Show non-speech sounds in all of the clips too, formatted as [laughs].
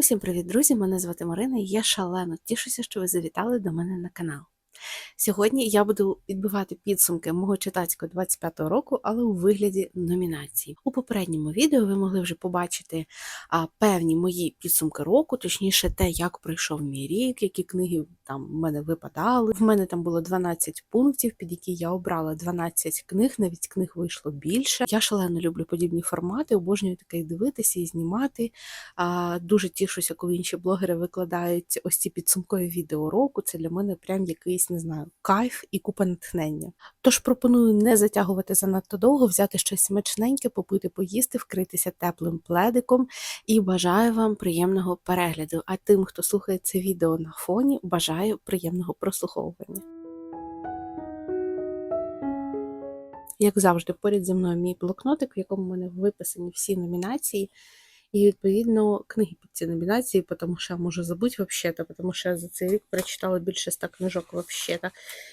Усім привіт, друзі! Мене звати Марина і я шалено тішуся, що ви завітали до мене на канал. Сьогодні я буду відбивати підсумки мого читацького 25-го року, але у вигляді номінацій. У попередньому відео ви могли вже побачити а, певні мої підсумки року, точніше, те, як пройшов мій рік, які книги там в мене випадали. В мене там було 12 пунктів, під які я обрала 12 книг, навіть книг вийшло більше. Я шалено люблю подібні формати, обожнюю таке дивитися і знімати. А, Дуже тішуся, коли інші блогери викладають ось ці підсумкові відео року. Це для мене прям якийсь, не знаю, кайф і купа натхнення. Тож пропоную не затягувати занадто довго, взяти щось смачненьке, попити, поїсти, вкритися теплим пледиком і бажаю вам приємного перегляду. А тим, хто слухає це відео на фоні, бажаю приємного прослуховування. Як завжди, поряд зі мною мій блокнотик, в якому в мене виписані всі номінації. І, відповідно, книги під ці номінації, тому що я можу забути вообще-то, тому що я за цей рік прочитала більше ста книжок вообще-то.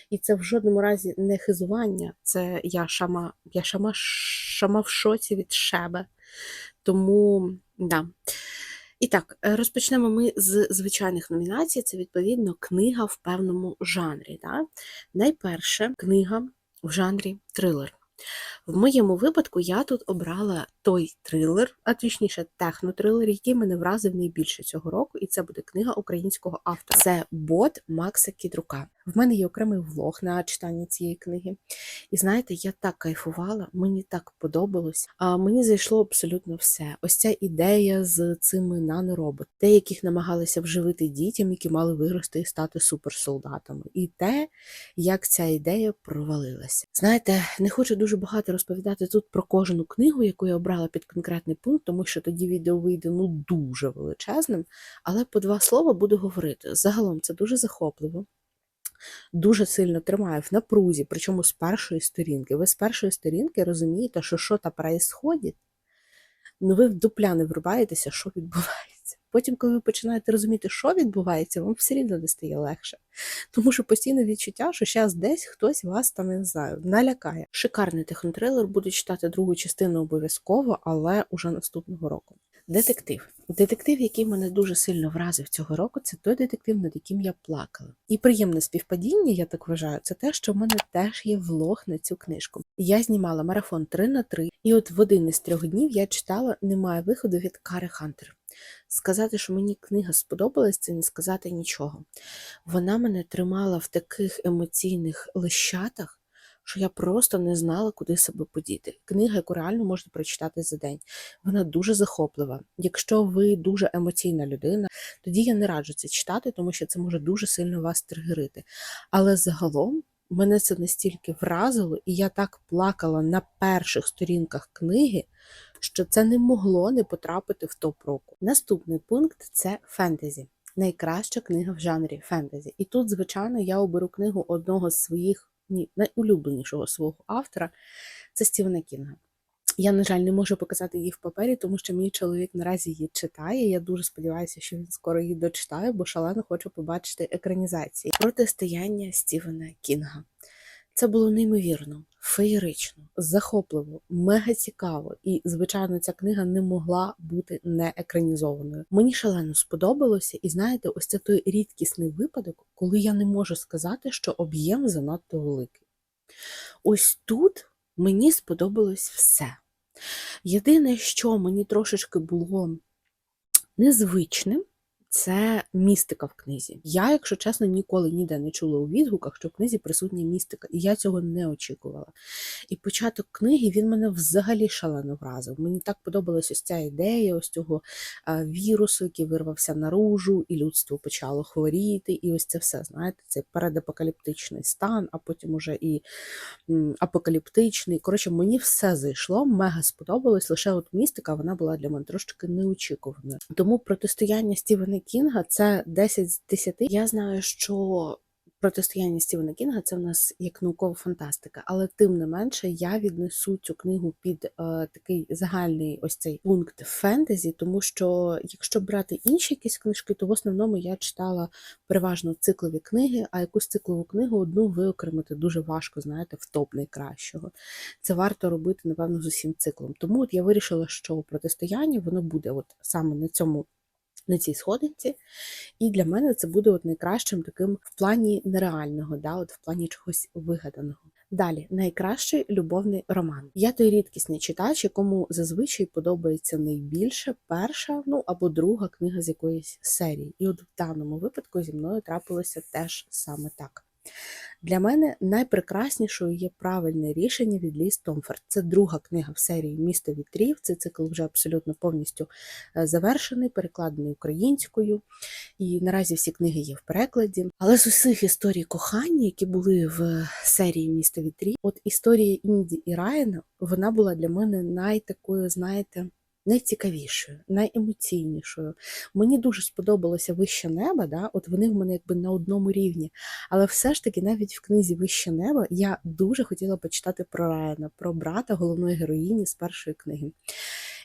І це в жодному разі не хизування, це я шама, я шама, шама в шоці від шебе. Тому, да. І так, розпочнемо ми з звичайних номінацій. Це, відповідно, книга в певному жанрі. Да? Найперше книга в жанрі трилер. В моєму випадку я тут обрала той трилер, а точніше технотрилер, який мене вразив найбільше цього року, і це буде книга українського автора. Це бот Макса Кідрука. В мене є окремий влог на читання цієї книги. І знаєте, я так кайфувала, мені так подобалось. А мені зайшло абсолютно все. Ось ця ідея з цими нанороботами, те, яких намагалися вживити дітям, які мали вирости і стати суперсолдатами. І те, як ця ідея провалилася. Знаєте, не хочу дуже багато розповідати тут про кожну книгу, яку я обрала під конкретний пункт, тому що тоді відео вийде ну дуже величезним. Але по два слова буду говорити. Загалом це дуже захопливо дуже сильно тримає в напрузі, причому з першої сторінки. Ви з першої сторінки розумієте, що що там происходить, ну ви в дупля не врубаєтеся, що відбувається. Потім, коли ви починаєте розуміти, що відбувається, вам все рівно не стає легше. Тому що постійне відчуття, що зараз десь хтось вас там не знаю, налякає. Шикарний технотрилер, буду читати другу частину обов'язково, але уже наступного року. Детектив. Детектив, який мене дуже сильно вразив цього року, це той детектив, над яким я плакала. І приємне співпадіння, я так вважаю, це те, що в мене теж є влог на цю книжку. Я знімала марафон 3 на 3, і от в один із трьох днів я читала Немає виходу від Кари Хантер. Сказати, що мені книга сподобалась, це не сказати нічого. Вона мене тримала в таких емоційних лищатах що я просто не знала, куди себе подіти. Книга, яку реально можна прочитати за день. Вона дуже захоплива. Якщо ви дуже емоційна людина, тоді я не раджу це читати, тому що це може дуже сильно вас тригерити. Але загалом. Мене це настільки вразило, і я так плакала на перших сторінках книги, що це не могло не потрапити в топ року. Наступний пункт це фентезі. Найкраща книга в жанрі фентезі. І тут, звичайно, я оберу книгу одного з своїх ні, найулюбленішого свого автора це Стівена Кінга. Я, на жаль, не можу показати її в папері, тому що мій чоловік наразі її читає. Я дуже сподіваюся, що він скоро її дочитає, бо шалено хочу побачити екранізації. Протистояння Стівена Кінга. Це було неймовірно, феєрично, захопливо, мега цікаво. І, звичайно, ця книга не могла бути не екранізованою. Мені шалено сподобалося, і знаєте, ось це той рідкісний випадок, коли я не можу сказати, що об'єм занадто великий. Ось тут мені сподобалось все. Єдине, що мені трошечки було незвичним, це містика в книзі. Я, якщо чесно, ніколи ніде не чула у відгуках, що в книзі присутня містика, і я цього не очікувала. І початок книги він мене взагалі шалено вразив. Мені так подобалася ось ця ідея, ось цього вірусу, який вирвався наружу, і людство почало хворіти. І ось це все, знаєте, цей передапокаліптичний стан, а потім уже і апокаліптичний. Коротше, мені все зайшло, мега сподобалось. Лише от містика вона була для мене трошки неочікуваною. Тому протистояння Стівена Кінга це 10 з 10. Я знаю, що протистояння Стівена Кінга це в нас як наукова фантастика, але тим не менше я віднесу цю книгу під е, такий загальний ось цей пункт фентезі, тому що якщо брати інші якісь книжки, то в основному я читала переважно циклові книги, а якусь циклову книгу одну виокремити дуже важко, знаєте, в топ найкращого. Це варто робити, напевно, з усім циклом. Тому от я вирішила, що протистояння воно буде от саме на цьому на цій сходинці. І для мене це буде от найкращим таким в плані нереального, да, от в плані чогось вигаданого. Далі, найкращий любовний роман. Я той рідкісний читач, якому зазвичай подобається найбільше перша, ну або друга книга з якоїсь серії. І от в даному випадку зі мною трапилося теж саме так. Для мене найпрекраснішою є правильне рішення від Ліс Томфорд. Це друга книга в серії Місто вітрів. Цей цикл вже абсолютно повністю е, завершений, перекладений українською. І наразі всі книги є в перекладі. Але з усіх історій кохання, які були в серії Місто вітрів, от історія Інді і Райана, вона була для мене найтакою, знаєте. Найцікавішою, найемоційнішою. Мені дуже сподобалося вище неба, да? от вони в мене якби на одному рівні. Але все ж таки, навіть в книзі Вище небо я дуже хотіла почитати про Райана, про брата головної героїні з першої книги.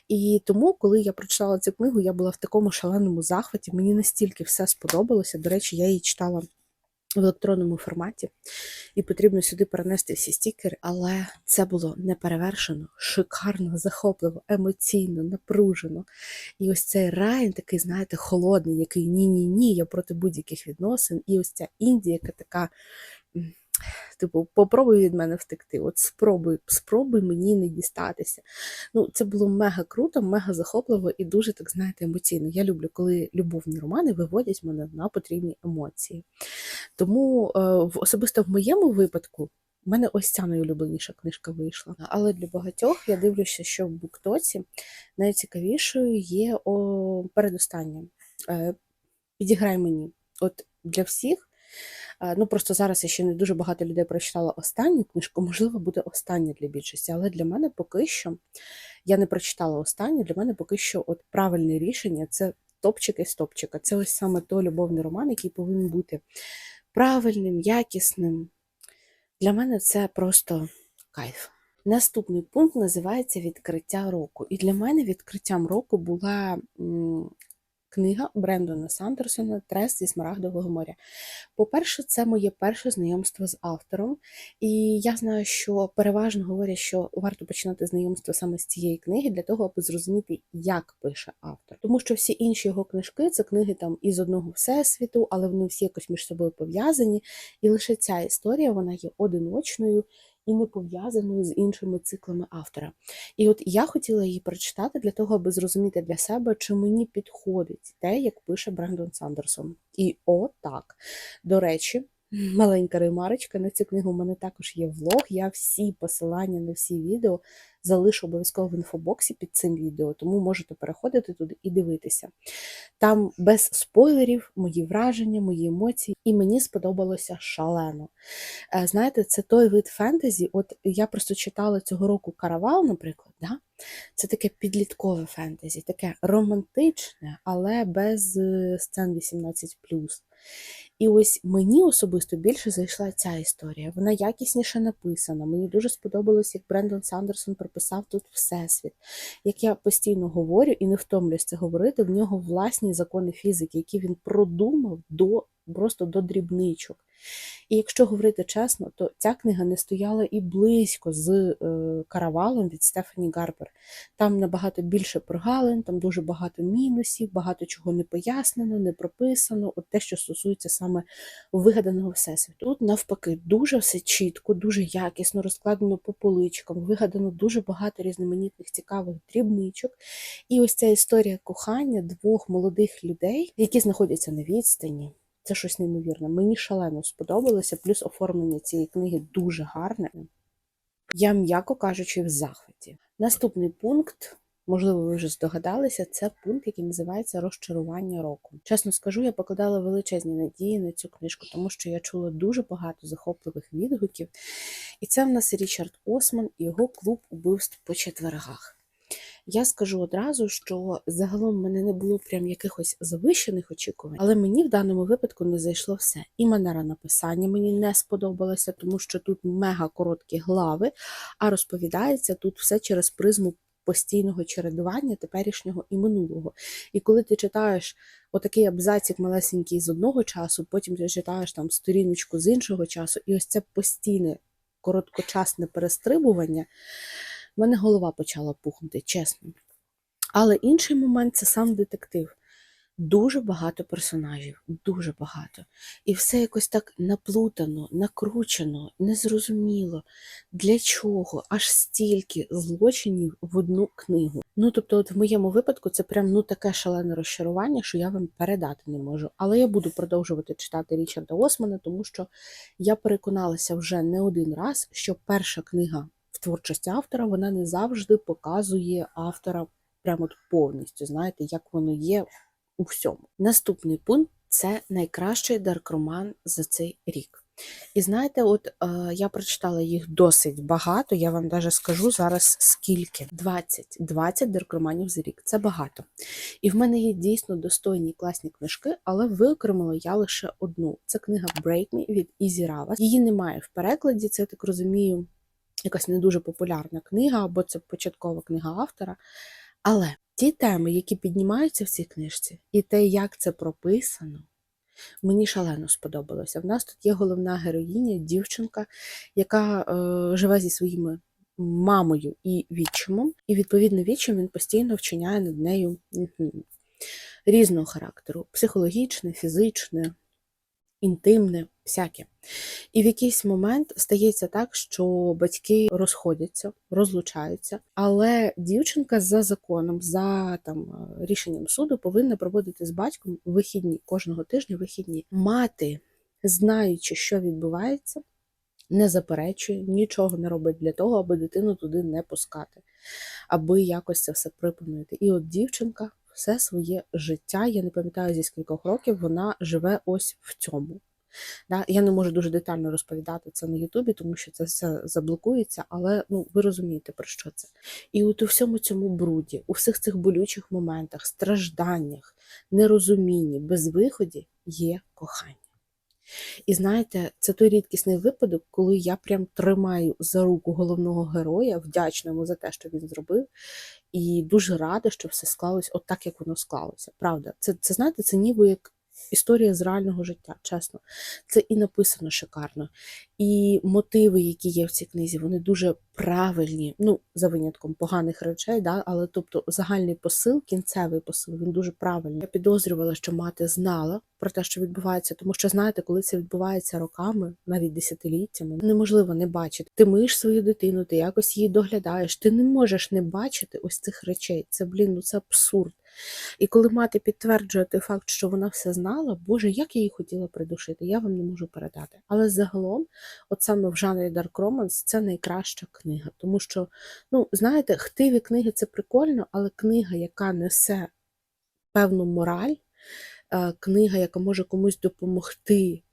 І тому, коли я прочитала цю книгу, я була в такому шаленому захваті. Мені настільки все сподобалося. До речі, я її читала в електронному форматі, і потрібно сюди перенести всі стікери, але це було неперевершено, шикарно, захопливо, емоційно, напружено. І ось цей рай такий, знаєте, холодний, який ні-ні ні, я проти будь-яких відносин. І ось ця Індія, яка така. Типу, попробуй від мене втекти. От спробуй, спробуй мені не дістатися. Ну, це було мега круто, мега захопливо і дуже, так знаєте, емоційно. Я люблю, коли любовні романи виводять мене на потрібні емоції. Тому е, особисто в моєму випадку в мене ось ця найулюбленіша книжка вийшла. Але для багатьох я дивлюся, що в буктоці найцікавішою є о, передостання. Е, Підіграй мені. От для всіх. Е, Ну просто зараз я ще не дуже багато людей прочитала останню книжку, можливо, буде остання для більшості, але для мене поки що я не прочитала останню. Для мене поки що от правильне рішення це топчики з топчика. Це ось саме той любовний роман, який повинен бути правильним, якісним. Для мене це просто кайф. Наступний пункт називається Відкриття року. І для мене відкриттям року була книга Брендона Сандерсона Трест зі Смарагдового моря. По-перше, це моє перше знайомство з автором, і я знаю, що переважно говорять, що варто починати знайомство саме з цієї книги для того, аби зрозуміти, як пише автор. Тому що всі інші його книжки це книги там із одного всесвіту, але вони всі якось між собою пов'язані. І лише ця історія вона є одиночною і не пов'язаною з іншими циклами автора. І от я хотіла її прочитати для того, аби зрозуміти для себе, чи мені підходить те, як пише Брендон Сандерсон. І о, так. До речі, маленька ремарочка на цю книгу. У мене також є влог. Я всі посилання на всі відео залишу обов'язково в інфобоксі під цим відео, тому можете переходити туди і дивитися. Там без спойлерів мої враження, мої емоції, і мені сподобалося шалено. Е, Знаєте, це той вид фентезі. От я просто читала цього року Каравал, наприклад. Да? Це таке підліткове фентезі, таке романтичне, але без е, сцен 18. І ось мені особисто більше зайшла ця історія. Вона якісніше написана. Мені дуже сподобалось, як Брендон Сандерсон прописав тут всесвіт. Як я постійно говорю і не втомлюсь це говорити, в нього власні закони фізики, які він продумав до просто до дрібничок. І якщо говорити чесно, то ця книга не стояла і близько з е, каравалом від Стефані Гарбер. Там набагато більше прогалин, там дуже багато мінусів, багато чого не пояснено, не прописано. От те, що стосується саме вигаданого всесвіту. Тут навпаки дуже все чітко, дуже якісно розкладено по поличкам, вигадано дуже багато різноманітних цікавих дрібничок. І ось ця історія кохання двох молодих людей, які знаходяться на відстані. Це щось неймовірне. Мені шалено сподобалося, плюс оформлення цієї книги дуже гарне. Я, м'яко кажучи, в захваті. Наступний пункт, можливо, ви вже здогадалися, це пункт, який називається розчарування року. Чесно скажу, я покладала величезні надії на цю книжку, тому що я чула дуже багато захопливих відгуків. І це в нас Річард Осман і його клуб убивств по четвергах. Я скажу одразу, що загалом в мене не було прям якихось завищених очікувань, але мені в даному випадку не зайшло все. І манера написання мені не сподобалася, тому що тут мега короткі глави, а розповідається тут все через призму постійного чередування теперішнього і минулого. І коли ти читаєш отакий абзацик малесенький з одного часу, потім ти читаєш там сторіночку з іншого часу, і ось це постійне короткочасне перестрибування, мене голова почала пухнути, чесно. Але інший момент це сам детектив. дуже багато персонажів, дуже багато. І все якось так наплутано, накручено, незрозуміло. Для чого аж стільки злочинів в одну книгу? Ну тобто, от в моєму випадку це прям ну таке шалене розчарування, що я вам передати не можу. Але я буду продовжувати читати Річарда Османа, тому що я переконалася вже не один раз, що перша книга творчості автора вона не завжди показує автора прямо повністю. Знаєте, як воно є у всьому. Наступний пункт це найкращий даркроман за цей рік. І знаєте, от е, я прочитала їх досить багато. Я вам даже скажу зараз скільки: 20 20 даркроманів за рік. Це багато. І в мене є дійсно достойні класні книжки, але виокремила я лише одну. Це книга Break Me від Ізі Рава. Її немає в перекладі, це я так розумію, якась не дуже популярна книга, або це початкова книга автора. Але ті теми, які піднімаються в цій книжці, і те, як це прописано, мені шалено сподобалося. В нас тут є головна героїня, дівчинка, яка е, живе зі своїми мамою і відчимом, і відповідно відчим він постійно вчиняє над нею різного характеру: психологічне, фізичне, інтимне, всяке. І в якийсь момент стається так, що батьки розходяться, розлучаються, але дівчинка за законом, за там е, рішенням суду, повинна проводити з батьком вихідні кожного тижня вихідні. Мати, знаючи, що відбувається, не заперечує, нічого не робить для того, аби дитину туди не пускати, аби якось це все припинити. І от дівчинка все своє життя, я не пам'ятаю зі скількох років, вона живе ось в цьому. Да? Я не можу дуже детально розповідати це на Ютубі, тому що це все заблокується, але ну, ви розумієте, про що це. І от у всьому цьому бруді, у всіх цих болючих моментах, стражданнях, нерозумінні, безвиході є кохання. І знаєте, це той рідкісний випадок, коли я прям тримаю за руку головного героя, вдячна йому за те, що він зробив, і дуже рада, що все склалось от як воно склалося. Правда, це, це знаєте, це ніби як історія з реального життя, чесно. Це і написано шикарно. І мотиви, які є в цій книзі, вони дуже правильні, ну, за винятком поганих речей, да? але тобто загальний посил, кінцевий посил, він дуже правильний. Я підозрювала, що мати знала про те, що відбувається, тому що, знаєте, коли це відбувається роками, навіть десятиліттями, неможливо не бачити. Ти миєш свою дитину, ти якось її доглядаєш, ти не можеш не бачити ось цих речей. Це, блін, ну це абсурд. І коли мати підтверджує той факт, що вона все знала, Боже, як я її хотіла придушити, я вам не можу передати. Але загалом, от саме в жанрі Dark Romance, це найкраща книга. Тому що, ну, знаєте, хтиві книги це прикольно, але книга, яка несе певну мораль, е, книга, яка може комусь допомогти.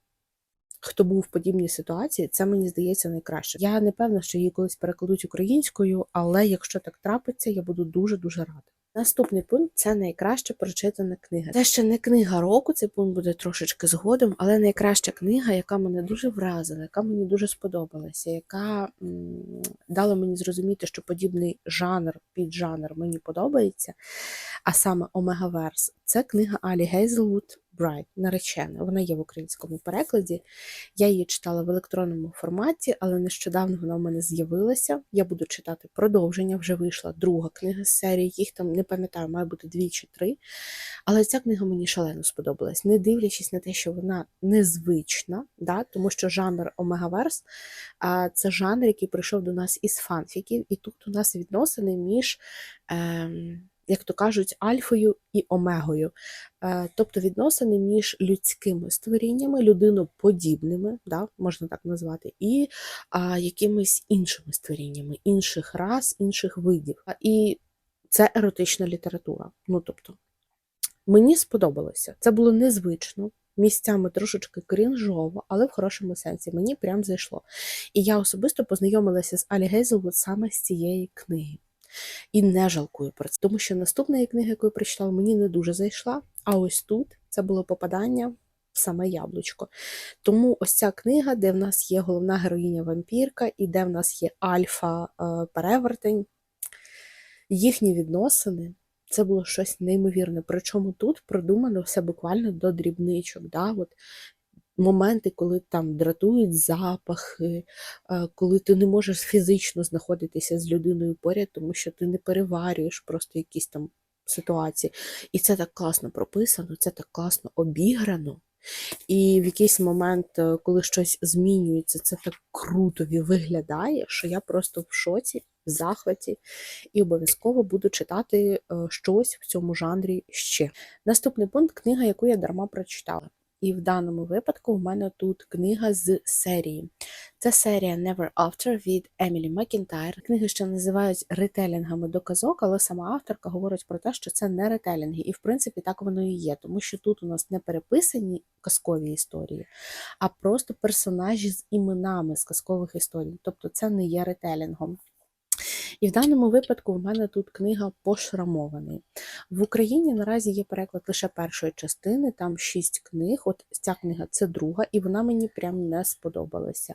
Хто був в подібній ситуації, це мені здається найкраще. Я не певна, що її колись перекладуть українською, але якщо так трапиться, я буду дуже дуже рада. Наступний пункт це найкраща прочитана книга. Це ще не книга року, цей пункт буде трошечки згодом, але найкраща книга, яка мене дуже вразила, яка мені дуже сподобалася, яка м, дала мені зрозуміти, що подібний жанр, піджанр мені подобається. А саме Омегаверс це книга Алі Гейзелвуд Брайт, наречена. Вона є в українському перекладі. Я її читала в електронному форматі, але нещодавно вона в мене з'явилася. Я буду читати продовження, вже вийшла друга книга з серії, їх там не пам'ятаю, має бути дві чи три. Але ця книга мені шалено сподобалась, не дивлячись на те, що вона незвична, да? тому що жанр Омегаверс це жанр, який прийшов до нас із фанфіків, і тут у нас відносини між. Ем, як то кажуть, альфою і омегою, Е, тобто відносини між людськими створіннями, людиноподібними, да, можна так назвати, і а, якимись іншими створіннями, інших рас, інших видів. І це еротична література. Ну тобто, мені сподобалося. Це було незвично. Місцями трошечки крінжово, але в хорошому сенсі мені прям зайшло. І я особисто познайомилася з Алі Гейзелвуд саме з цієї книги. І не жалкую про це, тому що наступна книга, яку я прочитала, мені не дуже зайшла. А ось тут це було попадання в саме яблучко. Тому ось ця книга, де в нас є головна героїня вампірка, і де в нас є альфа-перевертень, їхні відносини. Це було щось неймовірне. Причому тут продумано все буквально до дрібничок. Да? От моменти, коли там дратують запахи, е, коли ти не можеш фізично знаходитися з людиною поряд, тому що ти не переварюєш просто якісь там ситуації. І це так класно прописано, це так класно обіграно. І в якийсь момент, е, коли щось змінюється, це так круто виглядає, що я просто в шоці, в захваті, і обов'язково буду читати е, щось в цьому жанрі ще. Наступний пункт книга, яку я дарма прочитала. І в даному випадку в мене тут книга з серії. Це серія Never After від Емілі Макінтайр. Книги ще називають ретелінгами до казок, але сама авторка говорить про те, що це не ретелінги. І в принципі так воно і є, тому що тут у нас не переписані казкові історії, а просто персонажі з іменами з казкових історій. Тобто це не є ретелінгом. І в даному випадку в мене тут книга Пошрамований. В Україні наразі є переклад лише першої частини, там шість книг. От ця книга це друга, і вона мені прям не сподобалася.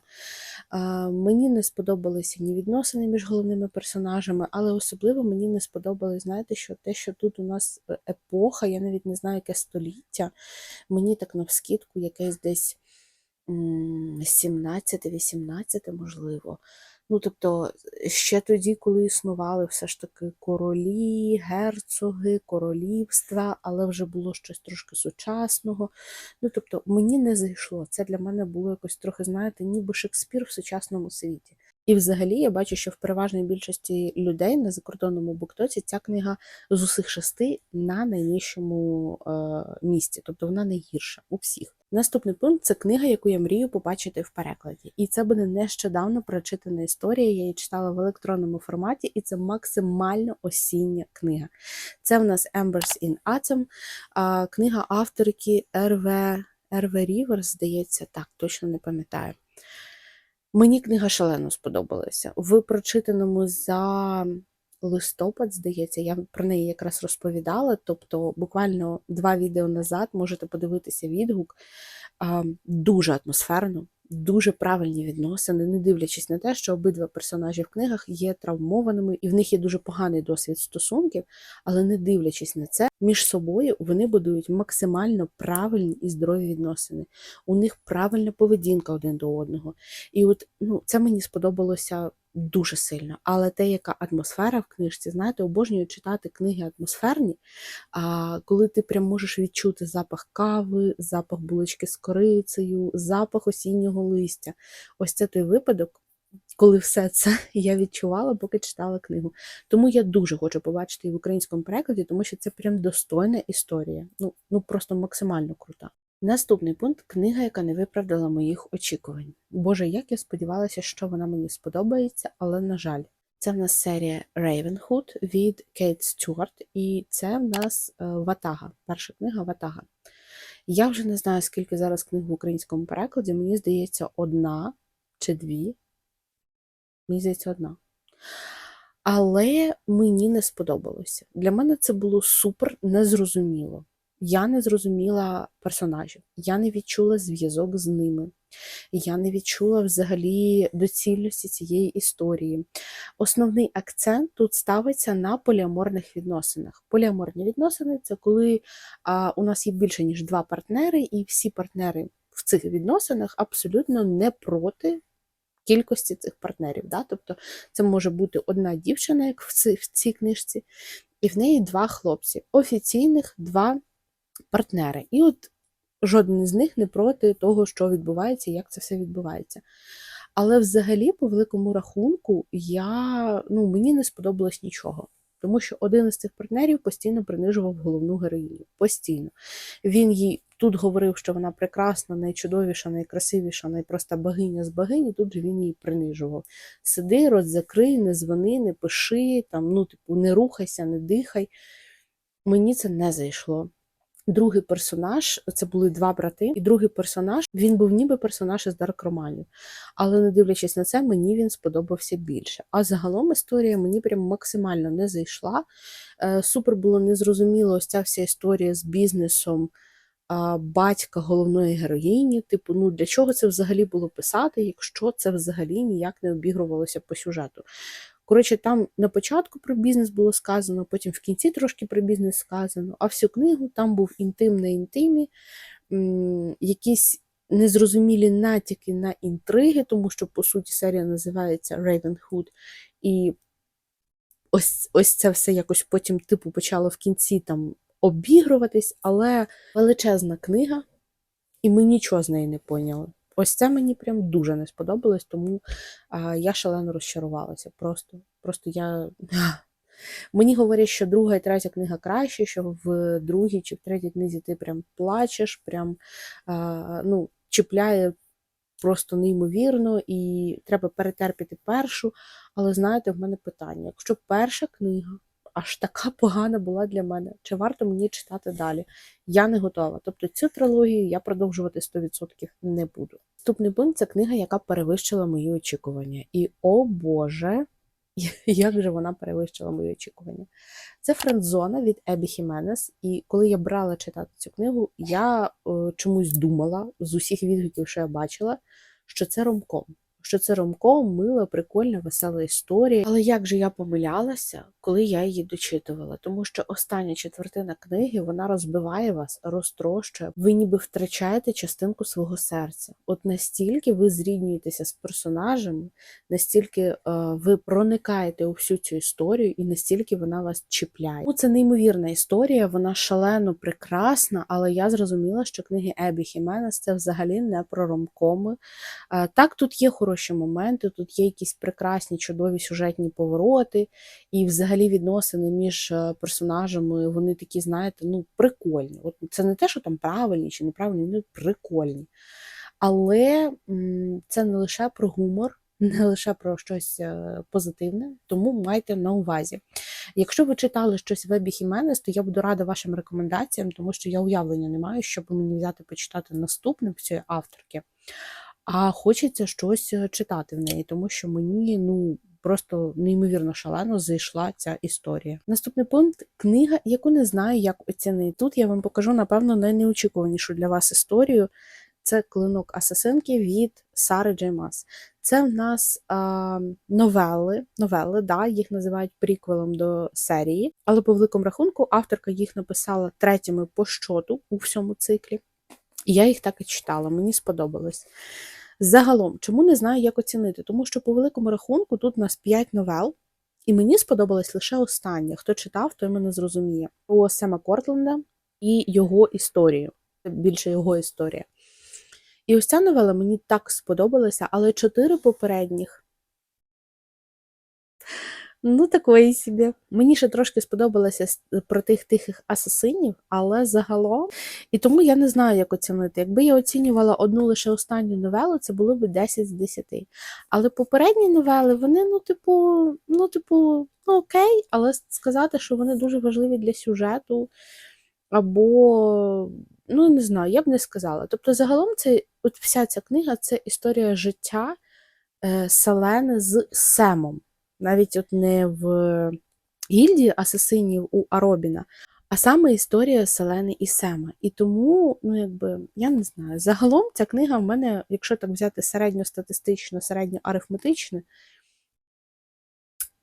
А, мені не сподобалися ні відносини між головними персонажами, але особливо мені не сподобалось, знаєте, що те, що тут у нас е, епоха, я навіть не знаю, яке століття. Мені так навскидку якесь десь 17-18, можливо. Ну, тобто, ще тоді, коли існували все ж таки королі, герцоги, королівства, але вже було щось трошки сучасного. Ну, тобто, мені не зайшло. Це для мене було якось трохи, знаєте, ніби Шекспір в сучасному світі. І взагалі я бачу, що в переважній більшості людей на закордонному буктоці ця книга з усіх шести на найнижчому е, місці, тобто вона найгірша у всіх. Наступний пункт це книга, яку я мрію побачити в перекладі. І це буде нещодавно прочитана історія. Я її читала в електронному форматі, і це максимально осіння книга. Це в нас Embers in Atom, книга авторки РВ РВ Ріверс, здається, так, точно не пам'ятаю. Мені книга шалено сподобалася. В прочитаному за листопад, здається, я про неї якраз розповідала. Тобто, буквально два відео назад можете подивитися відгук. Дуже атмосферно, дуже правильні відносини, не дивлячись на те, що обидва персонажі в книгах є травмованими, і в них є дуже поганий досвід стосунків, але не дивлячись на це, між собою вони будують максимально правильні і здорові відносини. У них правильна поведінка один до одного. І от ну, це мені сподобалося дуже сильно. Але те, яка атмосфера в книжці, знаєте, обожнюю читати книги атмосферні, а коли ти прям можеш відчути запах кави, запах булочки з корицею, запах осіннього листя. Ось це той випадок. Коли все це [laughs] я відчувала, поки читала книгу. Тому я дуже хочу побачити її в українському перекладі, тому що це прям достойна історія. Ну, ну просто максимально крута. Наступний пункт книга, яка не виправдала моїх очікувань. Боже, як я сподівалася, що вона мені сподобається, але на жаль, це в нас серія Ravenhood від Кейт Стюарт, і це в нас е, Ватага, перша книга Ватага. Я вже не знаю, скільки зараз книг в українському перекладі, мені здається, одна чи дві. Мені здається, одна. Але мені не сподобалося. Для мене це було супер незрозуміло. Я не зрозуміла персонажів, я не відчула зв'язок з ними, я не відчула взагалі доцільності цієї історії. Основний акцент тут ставиться на поліаморних відносинах. Поліаморні відносини це коли а, у нас є більше, ніж два партнери, і всі партнери в цих відносинах абсолютно не проти. Кількості цих партнерів. Да? Тобто це може бути одна дівчина, як в цій, в цій книжці, і в неї два хлопці. Офіційних два партнери. І от жоден з них не проти того, що відбувається і як це все відбувається. Але взагалі, по великому рахунку, я, ну, мені не сподобалось нічого. Тому що один із цих партнерів постійно принижував головну героїню. Постійно. Він їй тут говорив, що вона прекрасна, найчудовіша, найкрасивіша, найпроста богиня з богині, тут же він її принижував. Сиди, роззакрий, не дзвони, не пиши, там, ну, типу, не рухайся, не дихай. Мені це не зайшло. Другий персонаж це були два брати, і другий персонаж він був ніби персонаж із Дарк Романів. Але не дивлячись на це, мені він сподобався більше. А загалом історія мені прям максимально не зайшла. Е, Супер було незрозуміло ось ця вся історія з бізнесом батька головної героїні. Типу, ну для чого це взагалі було писати, якщо це взагалі ніяк не обігрувалося по сюжету. Коротше, там на початку про бізнес було сказано, потім в кінці трошки про бізнес сказано, а всю книгу там був інтим на інтимі, якісь незрозумілі натяки на інтриги, тому що, по суті, серія називається Ravenhood, і ось, ось це все якось потім, типу, почало в кінці там обігруватись, але величезна книга, і ми нічого з неї не поняли. Ось це мені прям дуже не сподобалось, тому а, я шалено розчарувалася. Просто, просто я. [laughs] Мені говорять, що друга і третя книга краще, що в другій чи в третій книзі ти прям плачеш, прям а, ну, чіпляє просто неймовірно, і треба перетерпіти першу. Але знаєте, в мене питання: якщо перша книга аж така погана була для мене, чи варто мені читати далі? Я не готова. Тобто цю трилогію я продовжувати 100% не буду. Наступний пункт це книга, яка перевищила мої очікування. І о Боже, [laughs] як же вона перевищила мої очікування. Це Френдзона від Ебі Хіменес. І коли я брала читати цю книгу, я е, чомусь думала з усіх відгуків, що я бачила, що це ромком. Що це ромком, мила, прикольна, весела історія. Але як же я помилялася, коли я її дочитувала? Тому що остання четвертина книги вона розбиває вас, розтрощує. Ви ніби втрачаєте частинку свого серця. От настільки ви зріднюєтеся з персонажами, настільки е, ви проникаєте у всю цю історію, і настільки вона вас чіпляє. Ну, це неймовірна історія, вона шалено прекрасна, але я зрозуміла, що книги Ебі Хіменес це взагалі не про ромкоми. Е, так, тут є хороші моменти, тут є якісь прекрасні, чудові сюжетні повороти, і взагалі відносини між е, персонажами, вони такі, знаєте, ну, прикольні. От це не те, що там правильні чи неправильні, вони прикольні. Але це не лише про гумор, [laughs] не лише про щось е, позитивне, тому майте на увазі. Якщо ви читали щось в Ебі Хіменес, то я буду рада вашим рекомендаціям, тому що я уявлення не маю, щоб мені взяти почитати наступне цієї авторки. А хочеться щось е, читати в неї, тому що мені ну просто неймовірно шалено зайшла ця історія. Наступний пункт книга, яку не знаю, як оцінити. Тут я вам покажу, напевно, найнеочікуванішу для вас історію. Це клинок асасинки від Сари Джеймас. Це в нас а, новели, новели, да, їх називають приквелом до серії, але по великому рахунку авторка їх написала третіми по щоту у всьому циклі. І я їх так і читала, мені сподобалось. Загалом, чому не знаю, як оцінити? Тому що по великому рахунку тут у нас 5 новел, і мені сподобалась лише остання. Хто читав, той мене зрозуміє. Про Сема Кортленда і його історію. Більше його історія. І ось ця новела мені так сподобалася, але чотири попередніх. Ну, такої собі. Мені ще трошки сподобалося про тих тихих асасинів, але загалом. І тому я не знаю, як оцінити. Якби я оцінювала одну лише останню новелу, це було б 10 з 10. Але попередні новели, вони, ну, типу, ну, типу, ну окей, але сказати, що вони дуже важливі для сюжету, або, ну, не знаю, я б не сказала. Тобто, загалом, це от вся ця книга це історія життя е, Селени з Семом навіть от не в гільдії асасинів у Аробіна, а саме історія Селени і Сема. І тому, ну якби, я не знаю, загалом ця книга в мене, якщо так взяти середньостатистично, середньоарифметично,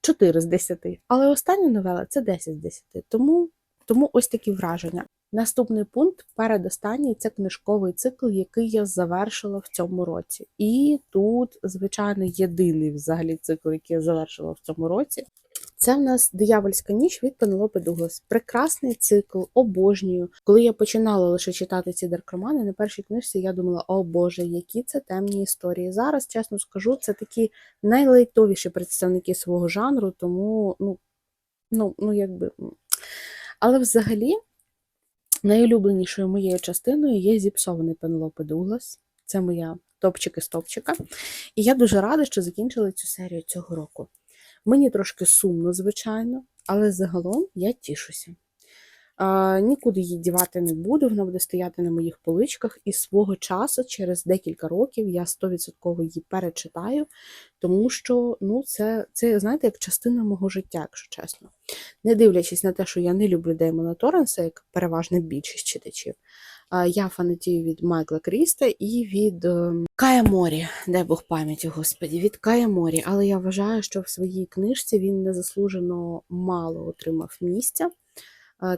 4 з 10. Але остання новела це 10 з 10. Тому, Тому ось такі враження. Наступний пункт, передостанній, це книжковий цикл, який я завершила в цьому році. І тут, звичайно, єдиний взагалі цикл, який я завершила в цьому році. Це в нас диявольська ніч від Пенелопи Дуглас. Прекрасний цикл, обожнюю. Коли я починала лише читати ці даркромани, на першій книжці я думала, о Боже, які це темні історії. Зараз, чесно скажу, це такі найлейтовіші представники свого жанру, тому, ну, ну, ну якби. Але взагалі. Найулюбленішою моєю частиною є зіпсований Пенелопи Дуглас. Це моя топчик з топчика. І я дуже рада, що закінчили цю серію цього року. Мені трошки сумно, звичайно, але загалом я тішуся. Нікуди її дівати не буду, вона буде стояти на моїх поличках, і свого часу, через декілька років, я 100% її перечитаю, тому що ну, це, це, знаєте, як частина мого життя, якщо чесно. Не дивлячись на те, що я не люблю Деймона Торренса, як переважна більшість читачів. Я фанатію від Майкла Кріста і від ем, Кая Морі, дай Бог пам'яті, господі, від Кая Морі. Але я вважаю, що в своїй книжці він незаслужено мало отримав місця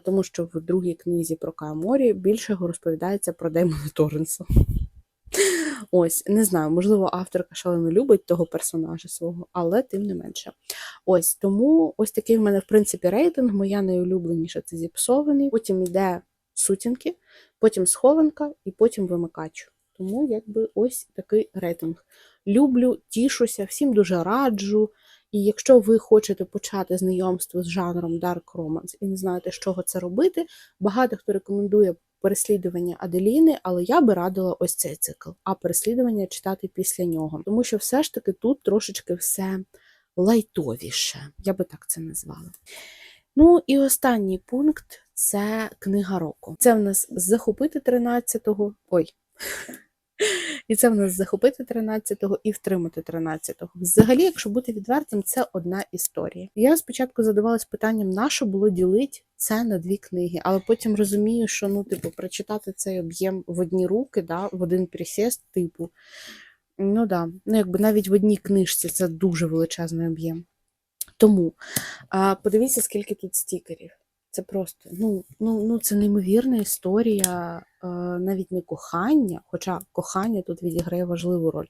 тому що в другій книзі про Кааморі більше розповідається про Деймона Торренса. Ось, не знаю, можливо, авторка шалено любить того персонажа свого, але тим не менше. Ось тому ось такий в мене, в принципі, рейтинг. Моя найулюбленіша це зіпсований. Потім йде сутінки, потім схованка і потім вимикач. Тому якби ось такий рейтинг. Люблю, тішуся, всім дуже раджу. І якщо ви хочете почати знайомство з жанром Dark Romance і не знаєте, з чого це робити, багато хто рекомендує переслідування Аделіни, але я би радила ось цей цикл, а переслідування читати після нього. Тому що все ж таки тут трошечки все лайтовіше, я би так це назвала. Ну і останній пункт це книга року. Це в нас захопити 13-го. Ой. І це в нас захопити 13-го і втримати 13-го. Взагалі, якщо бути відвертим, це одна історія. Я спочатку задавалась питанням, на що було ділити це на дві книги, але потім розумію, що ну, типу, прочитати цей об'єм в одні руки, да, в один присіст, типу. Ну да, ну якби навіть в одній книжці це дуже величезний об'єм. Тому а, подивіться, скільки тут стікерів. Це просто ну, ну, ну це неймовірна історія, е, навіть не кохання, хоча кохання тут відіграє важливу роль.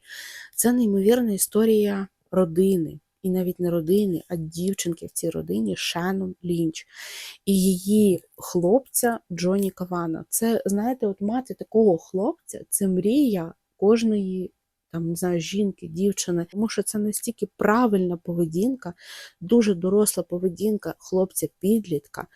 Це неймовірна історія родини. І навіть не родини, а дівчинки в цій родині Шеннон Лінч і її хлопця Джоні Кавана. Це, знаєте, от мати такого хлопця це мрія кожної там, не знаю, жінки, дівчини, тому що це настільки правильна поведінка, дуже доросла поведінка хлопця-підлітка,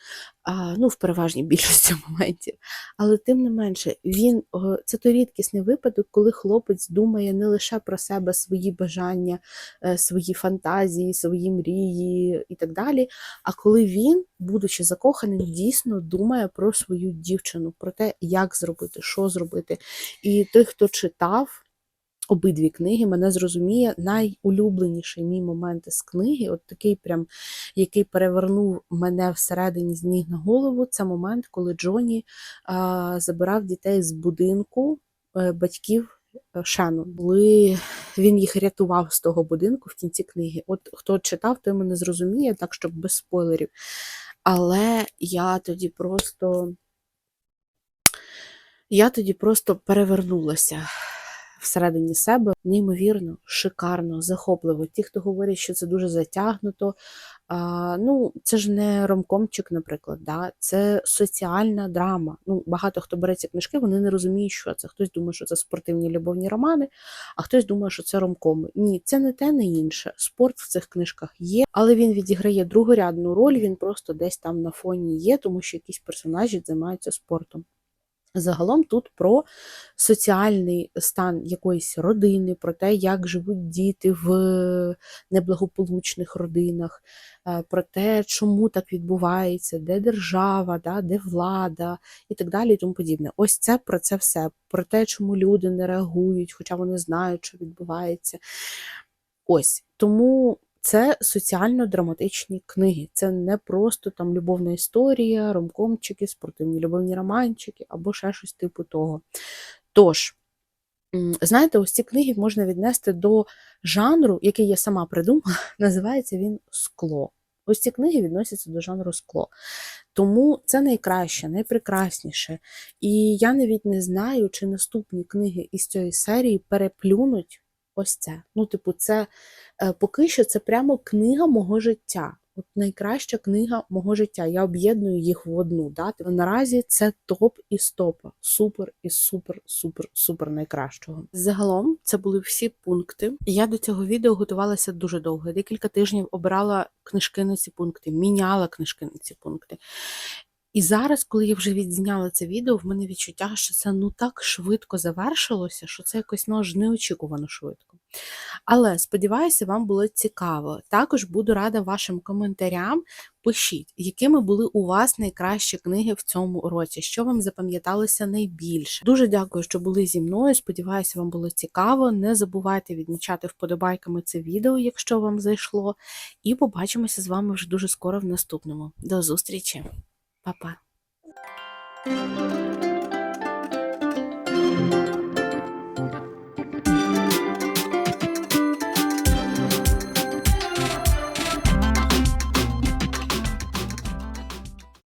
ну, в переважній більшості [laughs] моментів. Але тим не менше, він це той рідкісний випадок, коли хлопець думає не лише про себе, свої бажання, е, свої фантазії, свої мрії і так далі. А коли він, будучи закоханим, дійсно думає про свою дівчину, про те, як зробити, що зробити. І той, хто читав обидві книги мене зрозуміє найулюбленіший мій момент з книги, от такий, прям, який перевернув мене всередині з ніг на голову. Це момент, коли Джоні а, забирав дітей з будинку а, батьків. Е, Шену, коли він їх рятував з того будинку в кінці книги. От хто читав, той мене зрозуміє, так щоб без спойлерів. Але я тоді просто я тоді просто перевернулася всередині себе неймовірно, шикарно, захопливо. Ті, хто говорять, що це дуже затягнуто, а, ну, це ж не ромкомчик, наприклад, да? це соціальна драма. Ну, Багато хто бере ці книжки, вони не розуміють, що це. Хтось думає, що це спортивні любовні романи, а хтось думає, що це ромкоми. Ні, це не те, не інше. Спорт в цих книжках є, але він відіграє другорядну роль, він просто десь там на фоні є, тому що якісь персонажі займаються спортом. Загалом тут про соціальний стан якоїсь родини, про те, як живуть діти в неблагополучних родинах, е, про те, чому так відбувається, де держава, да, де влада і так далі. і тому подібне. Ось це про це все, про те, чому люди не реагують, хоча вони знають, що відбувається. Ось тому це соціально-драматичні книги. Це не просто там любовна історія, ромкомчики, спортивні любовні романчики або ще щось типу того. Тож, знаєте, ось ці книги можна віднести до жанру, який я сама придумала, [laughs] називається він скло. Ось ці книги відносяться до жанру скло. Тому це найкраще, найпрекрасніше. І я навіть не знаю, чи наступні книги із цієї серії переплюнуть ось це. Ну, типу, це е, поки що це прямо книга мого життя. От найкраща книга мого життя. Я об'єдную їх в одну. Да? Тобто наразі це топ із топа. Супер і супер, супер, супер найкращого. Загалом це були всі пункти. Я до цього відео готувалася дуже довго. Декілька тижнів обирала книжки на ці пункти, міняла книжки на ці пункти. І зараз, коли я вже відзняла це відео, в мене відчуття, що це ну так швидко завершилося, що це якось ну, аж неочікувано швидко. Але сподіваюся, вам було цікаво. Також буду рада вашим коментарям. Пишіть, якими були у вас найкращі книги в цьому році, що вам запам'яталося найбільше. Дуже дякую, що були зі мною. Сподіваюся, вам було цікаво. Не забувайте відмічати вподобайками це відео, якщо вам зайшло. І побачимося з вами вже дуже скоро в наступному. До зустрічі! Па-па!